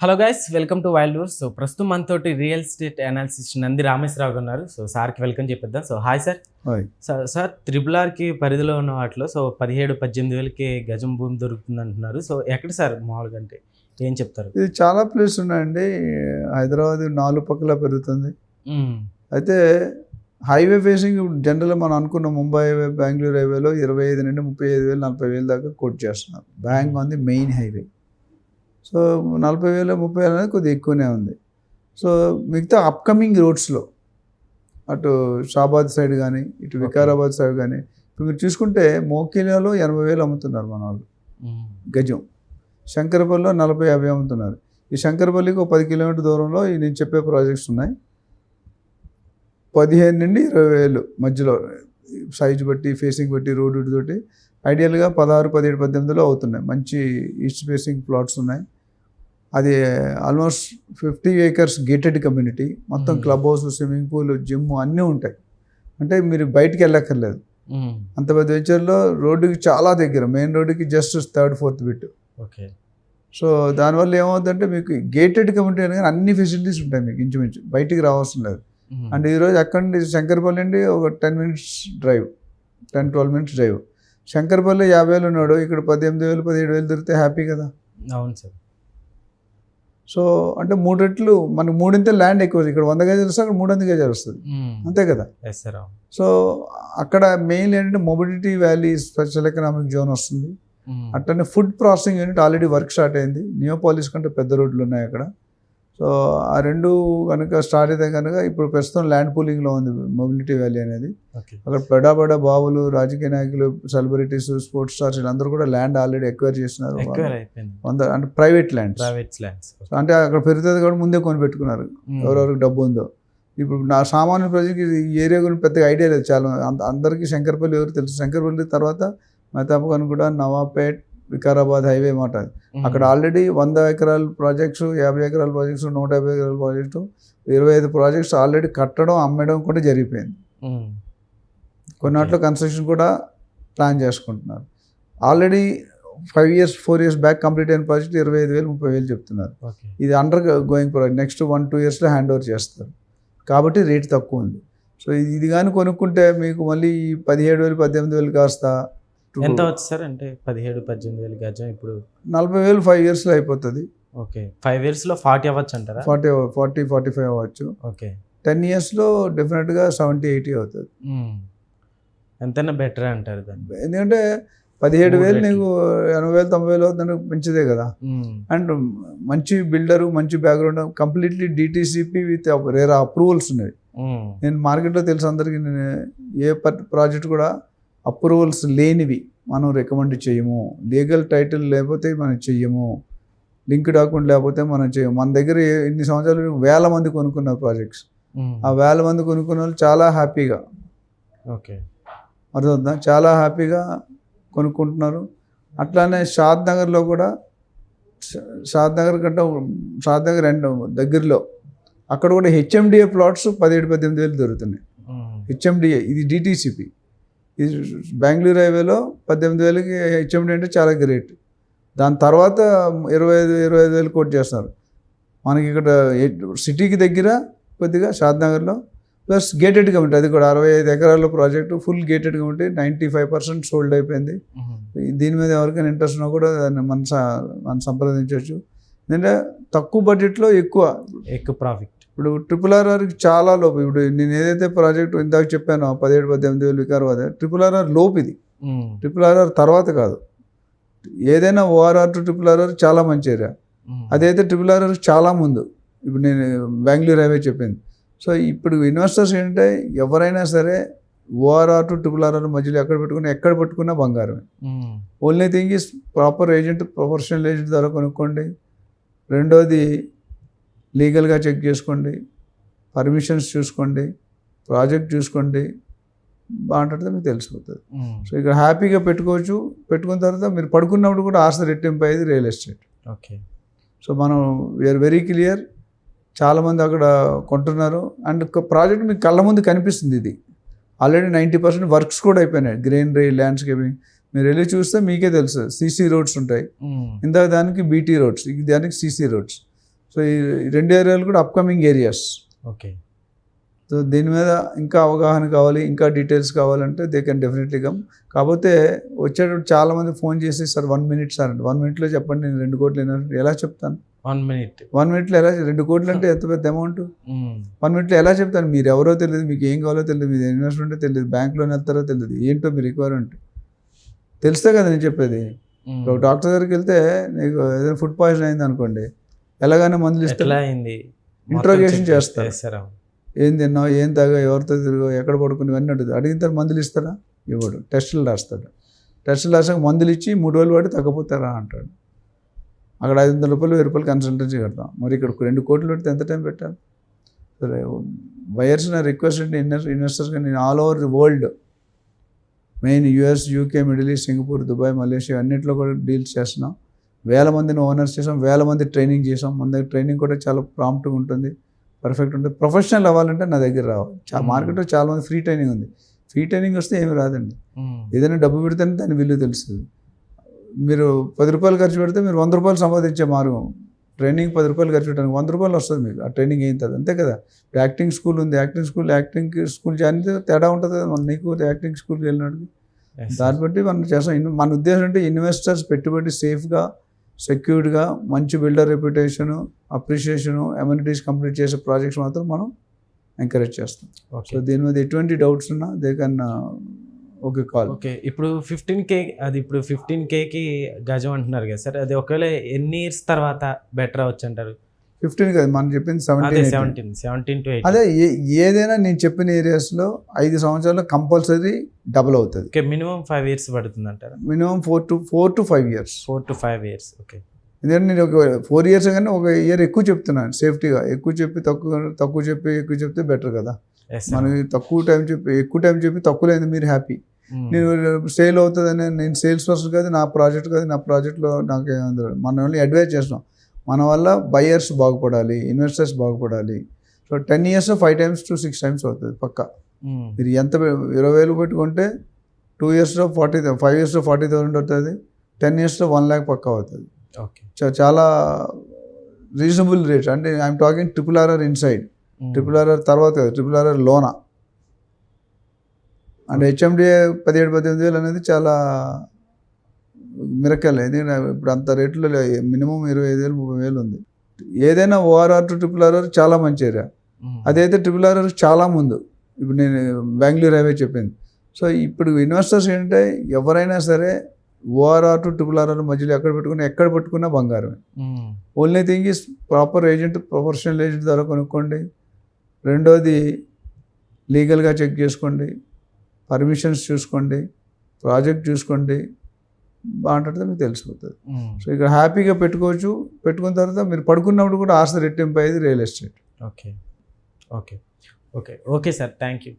Hello guys welcome to wild wars so ప్రస్తుతం మనతోటి real estate analysis Nandi Rameshwararao గారు ఉన్నారు. సో సార్కి welcome చెప్పిద్దాం. So hi sir sir sir triple ఆర్కి పరిధిలో ఉన్న వాటిలో సో పదిహేడు పద్దెనిమిది వేలకి గజం భూమి దొరుకుతుంది అంటున్నారు. సో ఎక్కడ సార్ మామూలుగా అంటే ఏం చెప్తారు? ఇది చాలా ప్లేస్ ఉన్నాయండి. హైదరాబాద్ నాలుగు పక్కల పెరుగుతుంది. మ్మ్. అయితే హైవే ఫేసింగ్ జనరల్గా మనం అనుకున్న ముంబై హైవే బెంగళూరు హైవేలో ఇరవై ఐదు నుండి ముప్పై ఐదు వేలు నలభై వేలు దాకా కోట్ చేస్తున్నారు. Bank on the main highway so నలభై వేలు ముప్పై వేలు అనేది కొద్దిగా ఎక్కువనే ఉంది. సో మిగతా అప్కమింగ్ రోడ్స్లో అటు షాబాద్ సైడ్ కానీ ఇటు. వికారాబాద్ సైడ్ కానీ ఇప్పుడు మీరు చూసుకుంటే మోకిలాలో ఎనభై వేలు అమ్ముతున్నారు మన వాళ్ళు. గజం. శంకరపల్లిలో నలభై యాభై అమ్ముతున్నారు. ఈ శంకరపల్లికి ఒక పది కిలోమీటర్ దూరంలో ఈ నేను చెప్పే ప్రాజెక్ట్స్ ఉన్నాయి. పదిహేను నుండి ఇరవై వేలు మధ్యలో సైజు బట్టి ఫేసింగ్ బట్టి రోడ్డు తోటి. ఐడియల్గా పదహారు పదిహేడు పద్దెనిమిదిలో అవుతున్నాయి. మంచి ఈస్ట్ ఫేసింగ్ ప్లాట్స్ ఉన్నాయి. అది almost fifty acres gated community మొత్తం Hmm. Club house swimming pool gym అన్నీ ఉంటాయి. అంటే మీరు బయటికి వెళ్ళక్కర్లేదు. మ్మ్. అంత పెద్ద వెంచర్లో రోడ్డుకి చాలా దగ్గర మెయిన్ రోడ్డుకి just third fourth bit okay so దానివల్ల ఏమవుతుందంటే మీకు గేటెడ్ కమ్యూనిటీ అని కానీ అన్ని ఫెసిలిటీస్ ఉంటాయి మీకు ఇంచుమించు. బయటికి రావాల్సిన లేదు. మ్మ్. అండ్ ఈరోజు అక్కడి నుండి శంకరపల్లి నుండి ఒక ten minutes drive ten twelve minutes drive Shankarpalli యాభై వేలు ఉన్నాడు. ఇక్కడ పద్దెనిమిది వేలు పదిహేడు వేలు దొరికితే హ్యాపీ కదా. అవును సార్. సో అంటే మూడు రెట్లు మనకు మూడింత ల్యాండ్ ఎక్కువ ఇక్కడ వంద గజాలు వస్తే అక్కడ మూడు వందల గజాలు వస్తుంది. అంతే కదా? సో అక్కడ మెయిన్ ఏంటంటే mobility valley special economic zone వస్తుంది. అట్లనే food processing unit already work start అయింది. నియోపాలిస్ కంటే పెద్ద రోడ్లు ఉన్నాయి అక్కడ. సో ఆ రెండు కనుక స్టార్ట్ అయితే కనుక ఇప్పుడు ప్రస్తుతం ల్యాండ్ పూలింగ్లో ఉంది మొబిలిటీ వ్యాలీ అనేది. అక్కడ పెడా పెడా బాబులు రాజకీయ నాయకులు సెలబ్రిటీస్ స్పోర్ట్స్ స్టార్స్ వీళ్ళందరూ కూడా ల్యాండ్ ఆల్రెడీ ఎక్వైర్ చేస్తున్నారు. వంద అంటే ప్రైవేట్ ల్యాండ్స్. Private lands. అంటే అక్కడ పెరుగుతుంది కూడా ముందే కొని పెట్టుకున్నారు ఎవరెవరికి డబ్బు ఉందో. ఇప్పుడు నా సామాన్య ప్రజలకి ఈ ఏరియా గురించి పెద్దగా ఐడియా లేదు చాలా. అంద- అందరికీ శంకర్పల్లి ఎవరు తెలుసు? శంకర్పల్లి తర్వాత మెతాపకన్ కూడా నవాపేట్ వికారాబాద్ హైవే మాట. అక్కడ ఆల్రెడీ వంద ఎకరాల ప్రాజెక్ట్స్ యాభై ఎకరాల ప్రాజెక్ట్స్ నూట యాభై ఎకరాల ప్రాజెక్టు ఇరవై ఐదు ప్రాజెక్ట్స్ ఆల్రెడీ కట్టడం అమ్మడం కూడా జరిగిపోయింది. కొన్నాట్లో కన్స్ట్రక్షన్ కూడా ప్లాన్ చేసుకుంటున్నారు. Already five years four years back complete అయిన ప్రాజెక్ట్ ఇరవై ఐదు వేలు ముప్పై వేలు చెప్తున్నారు. ఇది under going project next one two ఇయర్స్లో హ్యాండ్ ఓవర్ చేస్తారు. కాబట్టి రేట్ తక్కువ ఉంది. సో ఇది ఇది కానీ కొనుక్కుంటే మీకు మళ్ళీ పదిహేడు వేలు పద్దెనిమిది వేలు కాస్త ఎంత వచ్చు సార్? అంటే పదిహేడు పద్దెనిమిది వేలు గజం ఇప్పుడు. నలభై వేలు ఫైవ్ ఇయర్స్లో అయిపోతుంది. ఓకే. ఫైవ్ ఇయర్స్లో ఫార్టీ అవ్వచ్చు అంటారా? ఫార్టీ ఫార్టీ ఫార్టీ ఫైవ్ అవ్వచ్చు. ఓకే. టెన్ ఇయర్స్లో డెఫినెట్గా సెవెంటీ ఎయిటీ అవుతుంది. ఎంతైనా బెటర్ అంటారు దాన్ని. ఎందుకంటే పదిహేడు వేలు. నీకు ఎనభై వేలు తొంభై వేలు అవుతుంది మంచిదే కదా. అండ్ మంచి బిల్డరు మంచి background completely DTCP with RERA approvals ఉన్నాయి. నేను మార్కెట్లో తెలుసు అందరికీ నేను ఏ ప్రాజెక్ట్ కూడా అప్రూవల్స్ లేనివి మనం రికమెండ్ చేయము. లీగల్ టైటిల్ లేకపోతే మనం చెయ్యము. లింక్ డాక్యుమెంట్ లేకపోతే మనం చేయము మన దగ్గర ఇన్ని సంవత్సరాలు వేల మంది కొనుక్కున్న ప్రాజెక్ట్స్. ఆ వేల మంది కొనుక్కున్న వాళ్ళు చాలా హ్యాపీగా. ఓకే. అర్థమవుతుందా? చాలా హ్యాపీగా కొనుక్కుంటున్నారు. అట్లానే షాద్ నగర్లో కూడా షాద్ నగర్ కంటే షాద్ నగర్ రెండు దగ్గరలో అక్కడ కూడా హెచ్ఎండిఏ ప్లాట్స్ పదిహేడు పద్దెనిమిది వేలు దొరుకుతున్నాయి. హెచ్ఎండిఏ ఇది డిటీసీపీ ఇది బెంగళూరు హైవేలో పద్దెనిమిది వేలకి హెచ్ఎండి అంటే చాలా గ్రేట్. దాని తర్వాత ఇరవై ఐదు ఇరవై ఐదు వేలు కోట్ చేస్తున్నారు మనకి ఇక్కడ సిటీకి దగ్గర కొద్దిగా షాద్నగర్లో ప్లస్ గేటెడ్ కమిటీ అది కూడా అరవై ఐదు ఎకరాల project full gated community ninety five percent sold అయిపోయింది. దీని మీద ఎవరికైనా ఇంట్రెస్ట్ ఉన్నా కూడా దాన్ని మన మనం సంప్రదించవచ్చు. ఎందుకంటే తక్కువ బడ్జెట్లో ఎక్కువ ఎక్కువ ప్రాఫిట్. ఇప్పుడు ట్రిపుల్ ఆర్ఆర్కి చాలా లోపు. ఇప్పుడు నేను ఏదైతే ప్రాజెక్ట్ ఇందాక చెప్పానో పదిహేడు పద్దెనిమిది వేలు వికారాబాద్ ట్రిపుల్ ఆర్ఆర్ లోపు ఇది. ట్రిపుల్ ఆర్ఆర్ తర్వాత కాదు. ఏదైనా ఓఆర్ఆర్ టు ట్రిపుల్ ఆర్ఆర్ చాలా మంచి ఏరియా. అదైతే ట్రిపుల్ ఆర్ఆర్ చాలా ముందు. ఇప్పుడు నేను బెంగళూరు హైవే చెప్పింది. సో ఇప్పుడు ఇన్వెస్టర్స్ ఏంటంటే ఎవరైనా సరే ఓఆర్ఆర్ టు ట్రిపుల్ ఆర్ఆర్ మధ్యలో ఎక్కడ పెట్టుకున్నా ఎక్కడ పెట్టుకున్నా బంగారమే. Only thing is proper agent professional agent ద్వారా కొనుక్కోండి. రెండోది లీగల్గా చెక్ చేసుకోండి పర్మిషన్స్ చూసుకోండి ప్రాజెక్ట్ చూసుకోండి బాగుంటుంది మీకు తెలిసిపోతుంది. సో ఇక్కడ హ్యాపీగా పెట్టుకోవచ్చు పెట్టుకున్న తర్వాత మీరు పడుకున్నప్పుడు కూడా ఆస్తి రెట్టింపు అయ్యేది రియల్ ఎస్టేట్. ఓకే. సో మనం వీఆర్ వెరీ క్లియర్ చాలామంది అక్కడ కొంటున్నారు. అండ్ ప్రాజెక్ట్ మీకు కళ్ళ ముందు కనిపిస్తుంది ఇది. ఆల్రెడీ నైంటీ పర్సెంట్ వర్క్స్ కూడా అయిపోయినాయి. Greenery landscaping. మీరు వెళ్ళి చూస్తే మీకే తెలుసు సీసీ రోడ్స్ ఉంటాయి. ఇందాక దానికి బీటీ రోడ్స్ దానికి సీసీ రోడ్స్. సో ఈ రెండు ఏరియాలు కూడా అప్కమింగ్ ఏరియాస్ ఓకే సో దీని మీద ఇంకా అవగాహన కావాలి ఇంకా డీటెయిల్స్ కావాలంటే దే కెన్ డెఫినెట్లీ కమ్ కాకపోతే వచ్చేటప్పుడు చాలామంది ఫోన్ చేసి సార్ వన్ మినిట్ సార్ అంటే. వన్ మినిట్లో చెప్పండి నేను రెండు కోట్లు ఎలా చెప్తాను? వన్ మినిట్ వన్ మినిట్లో ఎలా రెండు కోట్లు అంటే ఎంత పెద్ద అమౌంట్ వన్ మినిట్లో ఎలా చెప్తాను? మీరు ఎవరో తెలియదు మీకు ఏం కావాలో తెలియదు మీరు ఇన్వెస్ట్మెంట్ తెలియదు బ్యాంక్లోనే వెళ్తారో తెలియదు ఏంటో మీ రిక్వైర్మెంట్ తెలిస్తే కదా నేను చెప్పేది. ఒక డాక్టర్ దగ్గరికి వెళ్తే నీకు ఏదైనా ఫుడ్ పాయిజన్ అయింది అనుకోండి ఎలాగైనా మందులు ఇస్తారు అయింది? మొత్తం చేస్తారు. ఏం తిన్నావు? ఏం తాగా ఎవరితో తిరుగు ఎక్కడ పడుకుని ఇవన్నీ అడుగుతాడు అడిగిన తర్వాత మందులు ఇస్తారా? ఇవ్వడు. టెస్టులు రాస్తాడు. టెస్టులు రాసాక మందులు ఇచ్చి మూడు రోజులు పడి తగ్గపోతారా అంటాడు. అక్కడ ఐదు వందల రూపాయలు వెయ్యి రూపాయలు కన్సల్టెన్సీ కడతాం. మరి ఇక్కడ రెండు కోట్లు పెడితే ఎంత టైం పెట్టాలి? సరే బయర్స్ నా రిక్వెస్ట్ అంటే ఇన్వెస్ ఇన్వెస్టర్స్ నేను all over the world. Main US UK middle east Singapore Dubai Malaysia అన్నింటిలో కూడా డీల్స్ చేస్తున్నాం. వేల మందిని ఓనర్స్ చేసాం వేల మంది ట్రైనింగ్ చేసాం. మన దగ్గర ట్రైనింగ్ కూడా చాలా ప్రాంప్ట్గా ఉంటుంది పర్ఫెక్ట్ ఉంటుంది. ప్రొఫెషనల్ అవ్వాలంటే నా దగ్గర రావాలి చా Hmm. మార్కెట్లో చాలా మంది ఫ్రీ ట్రైనింగ్ ఉంది. ఫ్రీ ట్రైనింగ్ వస్తే ఏమి రాదండి. మ్మ్. ఏదైనా డబ్బు పెడితేనే దాని విలువ తెలుస్తుంది. మీరు పది రూపాయలు ఖర్చు పెడితే మీరు వంద రూపాయలు సంపాదించే మార్గం. ట్రైనింగ్ పది రూపాయలు ఖర్చు పెట్టడానికి వంద రూపాయలు వస్తుంది మీకు. ఆ ట్రైనింగ్ అయిన తర్వాత అంతే కదా. యాక్టింగ్ స్కూల్ ఉంది. Acting school acting school join తేడా ఉంటుంది కదా. మన నీకు యాక్టింగ్ స్కూల్కి వెళ్ళినట్టు. దాన్ని బట్టి మనం చేస్తాం. ఇన్- మన ఉద్దేశం అంటే ఇన్వెస్టర్స్ పెట్టుబడి సేఫ్గా సెక్యూర్డ్గా మంచి builder reputation appreciation amenities complete చేసే ప్రాజెక్ట్స్ మాత్రం మనం ఎంకరేజ్ చేస్తాం. సో దీని మీద ఎటువంటి డౌట్స్ ఉన్నా they can okay call. Okay. ఇప్పుడు ఫిఫ్టీన్ కే అది ఇప్పుడు ఫిఫ్టీన్ కేకి గజం అంటున్నారు కదా సార్. అది ఒకవేళ ఎన్ని ఇయర్స్ తర్వాత బెటర్ అవ్వచ్చు అంటారు ఫిఫ్టీన్ కదా మనం చెప్పింది సెవెంటీన్ సెవెంటీన్ సెవెంటీన్ టు అదే ఏదైనా నేను చెప్పిన ఏరియాస్లో ఐదు సంవత్సరాలు కంపల్సరీ డబుల్ అవుతుంది. ఓకే మినిమం ఫైవ్ ఇయర్స్ పడుతుంది అంటారా minimum four to four to five years four to five years okay ఎందుకంటే నేను ఒక ఫోర్ ఇయర్స్ కానీ ఒక ఇయర్ ఎక్కువ చెప్తున్నాను సేఫ్టీగా ఎక్కువ చెప్పి తక్కువ తక్కువ చెప్పి ఎక్కువ చెప్తే బెటర్ కదా. మనకి తక్కువ టైం చెప్పి ఎక్కువ టైం చెప్పి తక్కువ లేదు మీరు హ్యాపీ Hmm. నేను సేల్ అవుతుందని నేను సేల్స్ పర్సన్ కాదు నా ప్రాజెక్ట్ కాదు నా ప్రాజెక్ట్లో నాకు మనం ఓన్లీ అడ్వైజ్ చేస్తున్నాం. మన వల్ల బయర్స్ బాగుపడాలి ఇన్వెస్టర్స్ బాగుపడాలి. So ten years five times to six times అవుతుంది పక్క. మీరు ఎంత ఇరవై వేలు పెట్టుకుంటే టూ ఇయర్స్లో ఫార్టీ ఫైవ్ ఇయర్స్లో ఫార్టీ థౌసండ్ అవుతుంది టెన్ ఇయర్స్లో వన్ ల్యాక్ పక్క అవుతుంది. ఓకే చాలా రీజనబుల్ రేట్ అంటే I'm talking triple RR inside Hmm. Triple RR తర్వాత కాదు ట్రిపుల్ ఆర్ఆర్ లోనా. అంటే హెచ్ఎండిఏ పదిహేడు పద్దెనిమిది వేలు అనేది చాలా మిరకల్ ఎందుకంటే ఇప్పుడు అంత రేట్లో మినిమం ఇరవై ఐదు వేలు ముప్పై వేలు ఉంది. ఏదైనా ఓఆర్ఆర్ టు ట్రిపుల్ ఆర్ఆర్ చాలా మంచి ఏరియా. అదైతే ట్రిపుల్ ఆర్ఆర్ చాలా ముందు. ఇప్పుడు నేను బెంగళూరు హైవే చెప్పింది. సో ఇప్పుడు ఇన్వెస్టర్స్ ఏంటంటే ఎవరైనా సరే ఓఆర్ఆర్ టు ట్రిపుల్ ఆర్ఆర్ మధ్యలో ఎక్కడ పెట్టుకున్నా ఎక్కడ పెట్టుకున్నా బంగారమే. Only thing is proper agent professional agent ద్వారా కొనుక్కోండి. రెండోది లీగల్గా చెక్ చేసుకోండి. పర్మిషన్స్ చూసుకోండి. ప్రాజెక్ట్ చూసుకోండి. బాగుంటుంది మీకు తెలిసిపోతుంది. సో ఇక్కడ హ్యాపీగా పెట్టుకోవచ్చు. పెట్టుకున్న తర్వాత మీరు పడుకున్నప్పుడు కూడా ఆస్తి రెట్టింపు అయ్యేది real estate. Okay. Okay. Okay. Okay sir. Thank you